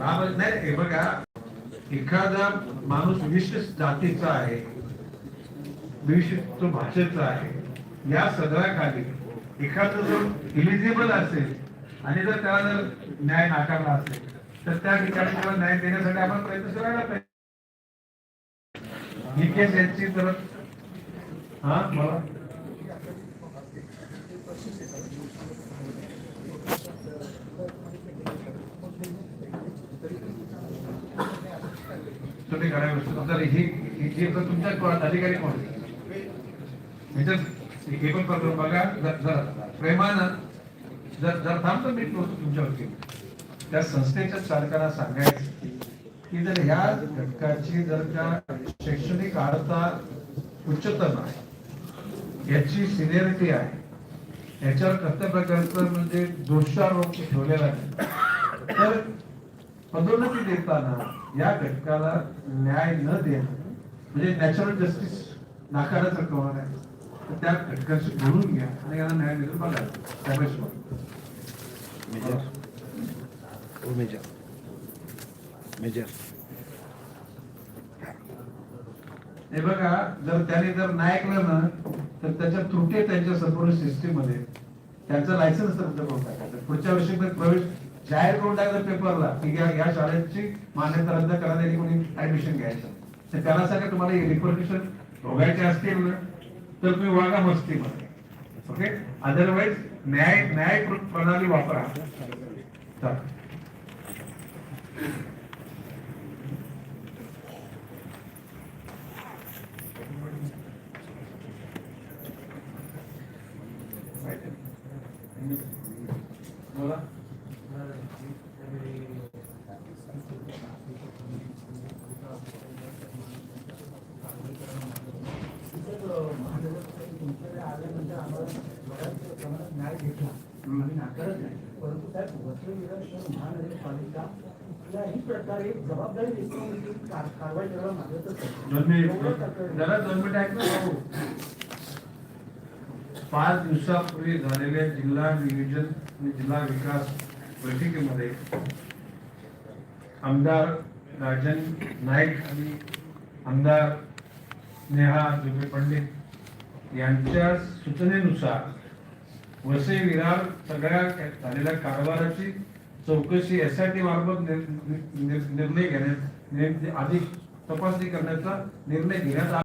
नाही हे बघा. एखादा माणूस विशिष्ट जातीचा आहे विशिष्ट भाषेचा आहे या सगळ्याखाली एखादं जर इलिजिबल असेल आणि जर त्याला जर न्याय नाकारला असेल तर त्या ठिकाणी त्याला न्याय देण्यासाठी आपण प्रयत्न करायला पाहिजे. ही केस यांची तर हा मला तुम्ही घड्याळ समजा हे ही तुमच्या अधिकारी कोण? म्हणजे हे पण करून बघा. जर जर प्रेमानं जर जर थांबतो मी तो तुमच्यावरती. त्या संस्थेच्या चालकांना सांगायचं की जर ह्या घटकाची जर का शैक्षणिक अर्हता उच्चतम आहे याची सिनियरिटी आहे याच्यावर कसल्या प्रकारचं म्हणजे दोषारोप ठेवलेला नाही तर पदोन्नती देताना या घटकाला न्याय न देणं म्हणजे नॅचरल जस्टिस नाकाराचं कळणार आहे तर त्या घटकाशी बोलून घ्या आणि याला न्याय देऊन बघा. त्यापेक्षा मेजर. मेजर. हे बघा जर त्याने जर नाही ऐकलं ना तर त्याच्या त्रुटी त्यांच्या संपूर्ण सिस्टीममध्ये. त्यांचं लायसन्स रद्द करून टाकायचं. पुढच्या वर्षी प्रवेश जाहीर करून टाकायचं पेपरला की या या शाळेची मान्यता रद्द करायला आणि कोणी ऍडमिशन घ्यायचं. तर त्याला सगळं तुम्हाला रिपोर्टेशन भोगायचे असतील ना तर तुम्ही वागा मस्तीमध्ये ओके अदरवाईज न्याय न्याय प्रणाली वापरा. चला. बोला परंतु साहेब महानगरपालिका कुठल्याही प्रकारे जबाबदारी कारवाई करायला मागतच नाही. पाच दिवसापूर्वी झालेल्या जिल्हा नियोजन आणि जिल्हा विकास बैठकीमध्ये आमदार राजन नाईक आणि आमदार नेहा दुबे पंडित यांच्या सूचनेनुसार वसई विरार सगळ्या झालेल्या कारभाराची चौकशी एस मार्फत टी मार्फत निर्णय घेण्यात अधिक तपासणी करण्याचा निर्णय घेण्यात आला.